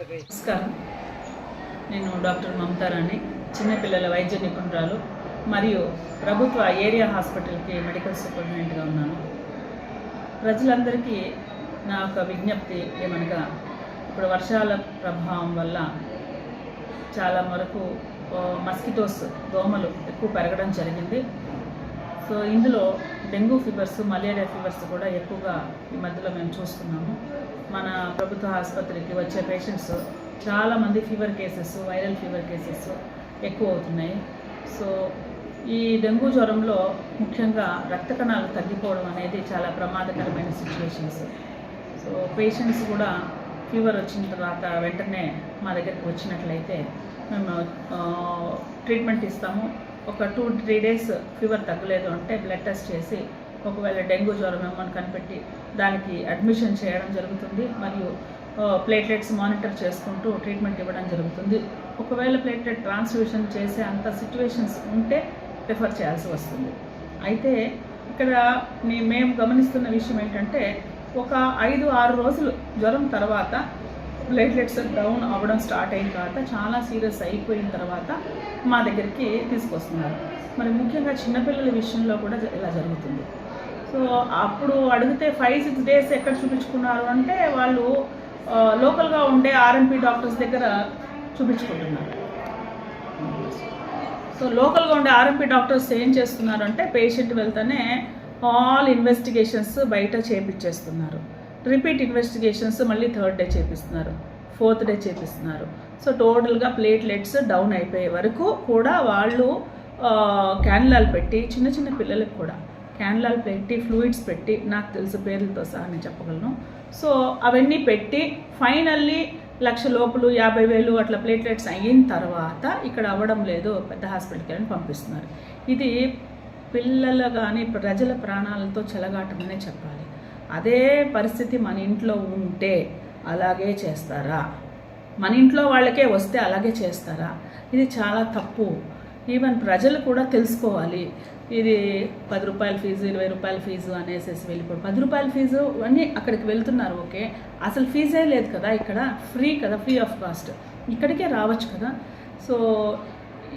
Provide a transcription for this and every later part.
నమస్కారం. నేను డాక్టర్ మమతారాణి చిన్నపిల్లల వైద్య నిపుణురాలు మరియు ప్రభుత్వ ఏరియా హాస్పిటల్కి మెడికల్ సూపరింటెండెంట్గా ఉన్నాను. ప్రజలందరికీ నా యొక్క విజ్ఞప్తి ఏమనగా ఇప్పుడు వర్షాల ప్రభావం వల్ల చాలా వరకు మస్కిటోస్ దోమలు ఎక్కువ పెరగడం జరిగింది. సో ఇందులో డెంగ్యూ ఫీవర్స్ మలేరియా ఫీవర్స్ కూడా ఎక్కువగా ఈ మధ్యలో మేము చూస్తున్నాము. మన ప్రభుత్వ ఆసుపత్రికి వచ్చే పేషెంట్స్ చాలామంది fever cases viral fever cases ఎక్కువ అవుతున్నాయి. సో ఈ డెంగ్యూ జ్వరంలో ముఖ్యంగా రక్త కణాలు తగ్గిపోవడం అనేది చాలా ప్రమాదకరమైన సిచ్యువేషన్స్ సో పేషెంట్స్ కూడా ఫీవర్ వచ్చిన తర్వాత వెంటనే మా దగ్గరికి వచ్చినట్లయితే మేము ట్రీట్మెంట్ ఇస్తాము. ఒక టూ త్రీ డేస్ ఫీవర్ తగ్గలేదు అంటే బ్లడ్ టెస్ట్ చేసి ఒకవేళ డెంగ్యూ జ్వరం ఏమని కనిపెట్టి దానికి అడ్మిషన్ చేయడం జరుగుతుంది. మరియు ప్లేట్లెట్స్ మానిటర్ చేసుకుంటూ ట్రీట్మెంట్ ఇవ్వడం జరుగుతుంది. ఒకవేళ ప్లేట్లెట్ ట్రాన్స్ఫ్యూషన్ చేసే అంత సిచ్యువేషన్స్ ఉంటే రిఫర్ చేయాల్సి వస్తుంది. అయితే ఇక్కడ మేము గమనిస్తున్న విషయం ఏంటంటే ఒక ఐదు ఆరు రోజులు జ్వరం తర్వాత ప్లేట్లెట్స్ డౌన్ అవ్వడం స్టార్ట్ అయిన తర్వాత చాలా సీరియస్ అయిపోయిన తర్వాత మా దగ్గరికి తీసుకొస్తున్నారు. మరి ముఖ్యంగా చిన్నపిల్లల విషయంలో కూడా ఇలా జరుగుతుంది. సో అప్పుడు అడిగితే ఫైవ్ సిక్స్ డేస్ ఎక్కడ చూపించుకున్నారు అంటే వాళ్ళు లోకల్గా ఉండే ఆర్ఎంపీ డాక్టర్స్ దగ్గర చూపించుకుంటున్నారు. సో లోకల్గా ఉండే ఆర్ఎంపీ డాక్టర్స్ ఏం చేస్తున్నారు అంటే పేషెంట్ వెళ్తేనే ఆల్ ఇన్వెస్టిగేషన్స్ బయట చేపించేస్తున్నారు. రిపీట్ ఇన్వెస్టిగేషన్స్ మళ్ళీ థర్డ్ డే చేపిస్తున్నారు ఫోర్త్ డే చేపిస్తున్నారు. సో టోటల్గా ప్లేట్లెట్స్ డౌన్ అయిపోయే వరకు కూడా వాళ్ళు క్యాన్లాలు పెట్టి చిన్న చిన్న పిల్లలకు కూడా క్యాన్లాలు పెట్టి ఫ్లూయిడ్స్ పెట్టి నాకు తెలిసిన పేర్లతో సహా నేను చెప్పగలను. సో అవన్నీ పెట్టి ఫైనల్లీ లక్ష లోపలు యాభై వేలు అట్లా ప్లేట్లెట్స్ అయిన తర్వాత ఇక్కడ అవ్వడం లేదు పెద్ద హాస్పిటల్కి వెళ్ళి పంపిస్తున్నారు. ఇది పిల్లలు కానీ ప్రజల ప్రాణాలతో చెలగాటమనే చెప్పాలి. అదే పరిస్థితి మన ఇంట్లో ఉంటే అలాగే చేస్తారా? మన ఇంట్లో వాళ్ళకే వస్తే అలాగే చేస్తారా? ఇది చాలా తప్పు. ఈవెన్ ప్రజలు కూడా తెలుసుకోవాలి. ఇది పది రూపాయల ఫీజు ఇరవై రూపాయల ఫీజు అనేసి వెళ్ళిపోయి పది రూపాయల ఫీజు అన్నీ అక్కడికి వెళ్తున్నారు ఓకే? అసలు ఫీజే లేదు కదా ఇక్కడ. ఫ్రీ కదా ఫ్రీ ఆఫ్ కాస్ట్ ఇక్కడికే రావచ్చు కదా. సో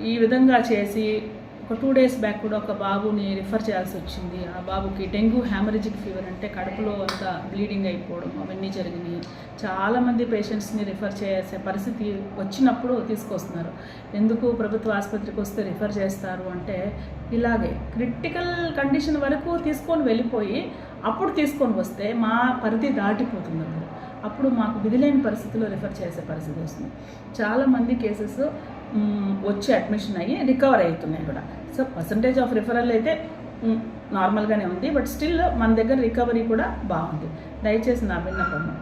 ఈ విధంగా చేసి ఒక టూ డేస్ బ్యాక్ కూడా ఒక బాబుని రిఫర్ చేయాల్సి వచ్చింది. ఆ బాబుకి డెంగ్యూ హ్యామరేజిక్ ఫీవర్ అంటే కడుపులో అంతా బ్లీడింగ్ అయిపోవడం అవన్నీ జరిగినాయి. చాలామంది పేషెంట్స్ని రిఫర్ చేసే పరిస్థితి వచ్చినప్పుడు తీసుకొస్తున్నారు. ఎందుకు ప్రభుత్వ ఆసుపత్రికి వస్తే రిఫర్ చేస్తారు అంటే ఇలాగే క్రిటికల్ కండిషన్ వరకు తీసుకొని వెళ్ళిపోయి అప్పుడు తీసుకొని వస్తే మా పరిధి దాటిపోతుంది అప్పుడు. అప్పుడు మాకు విధిలేని పరిస్థితిలో రిఫర్ చేసే పరిస్థితి వస్తుంది. చాలామంది కేసెస్ వచ్చి అడ్మిషన్ అయ్యి రికవర్ అవుతున్నాయి కూడా. సో పర్సంటేజ్ ఆఫ్ రిఫరల్ అయితే నార్మల్గానే ఉంది. బట్ స్టిల్ మన దగ్గర రికవరీ కూడా బాగుంది. దయచేసి నా విన్నపము.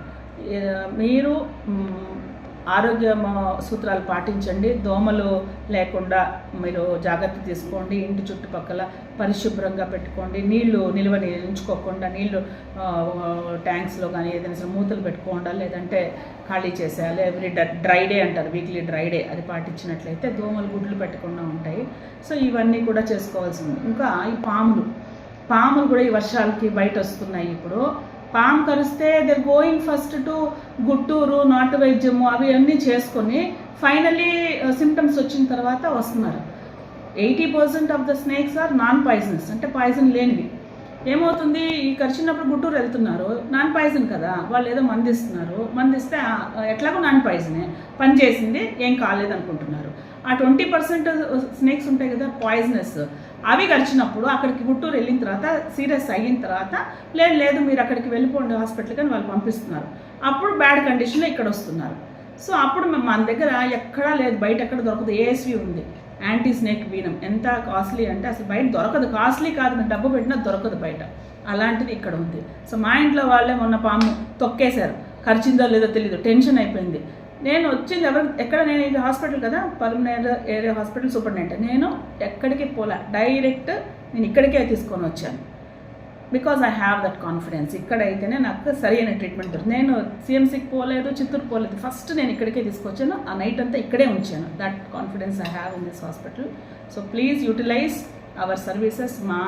మీరు ఆరోగ్య సూత్రాలు పాటించండి. దోమలు లేకుండా మీరు జాగ్రత్త తీసుకోండి. ఇంటి చుట్టుపక్కల పరిశుభ్రంగా పెట్టుకోండి. నీళ్ళు నిల్వ ఉంచుకోకుండా నీళ్ళు ట్యాంక్స్లో కానీ ఏదైనా మూతలు పెట్టుకోండి లేదంటే ఖాళీ చేసేయాలి. ఎవ్రీ డ్రై డే అంటారు వీక్లీ డ్రై డే అది పాటించినట్లయితే దోమలు గుడ్లు పెట్టకుండా ఉంటాయి. సో ఇవన్నీ కూడా చేసుకోవాల్సింది. ఇంకా ఈ పాములు పాములు కూడా ఈ వర్షాలకి బయట వస్తున్నాయి ఇప్పుడు. పాము కరిస్తే దర్ గోయింగ్ ఫస్ట్ టు గుట్టూరు నాటు వైద్యము అవి అన్నీ చేసుకొని ఫైనలీ సిమ్టమ్స్ uh, వచ్చిన తర్వాత వస్తున్నారు. Eighty percent of the snakes are non poisonous అంటే పాయిజన్ లేనివి. ఏమవుతుంది? ఈ కరిచినప్పుడు గుట్టూరు వెళ్తున్నారు. నాన్ పాయిజన్ కదా. వాళ్ళు ఏదో మందిస్తున్నారు మందిస్తే ఎట్లాగో నాన్ పాయిజనే పని చేసింది ఏం కాలేదనుకుంటున్నారు. ఆ ట్వంటీ పర్సెంట్ స్నేక్స్ ఉంటాయి కదా పాయిజనస్ అవి గడిచినప్పుడు అక్కడికి గుంటూరు వెళ్ళిన తర్వాత సీరియస్ అయిన తర్వాత లేదు లేదు మీరు అక్కడికి వెళ్ళిపోండి హాస్పిటల్కి అని వాళ్ళు పంపిస్తున్నారు. అప్పుడు బ్యాడ్ కండిషన్లో ఇక్కడ వస్తున్నారు. సో అప్పుడు మేము మన దగ్గర ఎక్కడా లేదు బయట ఎక్కడ దొరకదు ఏఎస్వి ఉంది. Anti snake venom. ఎంత కాస్ట్లీ అంటే అసలు బయట దొరకదు. కాస్ట్లీ కాదు డబ్బు పెట్టినా దొరకదు బయట. అలాంటిది ఇక్కడ ఉంది. సో మా ఇంట్లో వాళ్ళే మొన్న పాము తొక్కేశారు. ఖర్చిందో లేదో తెలియదు టెన్షన్ అయిపోయింది. నేను వచ్చింది ఎవరు ఎక్కడ నేను ఇది హాస్పిటల్ కదా పల్మనేర్ ఏరియా హాస్పిటల్ సూపరింటెండెంట్. నేను ఎక్కడికి పోలే డైరెక్ట్ నేను ఇక్కడికే తీసుకొని వచ్చాను. Because I have that confidence ఇక్కడైతేనే నాకు సరైన ట్రీట్మెంట్ దొరుకుతుంది నేను సిఎంసీకి పోలేదు చిత్తూరు పోలేదు. ఫస్ట్ నేను ఇక్కడికే తీసుకొచ్చాను ఆ నైట్ అంతా ఇక్కడే ఉంచాను. That confidence I have in this hospital so please utilize our services మా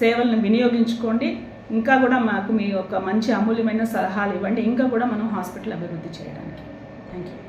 సేవలను వినియోగించుకోండి. ఇంకా కూడా మాకు మీ యొక్క మంచి అమూల్యమైన సలహాలు ఇవ్వండి. ఇంకా కూడా మనం హాస్పిటల్ అభివృద్ధి చేయడానికి. Thank you.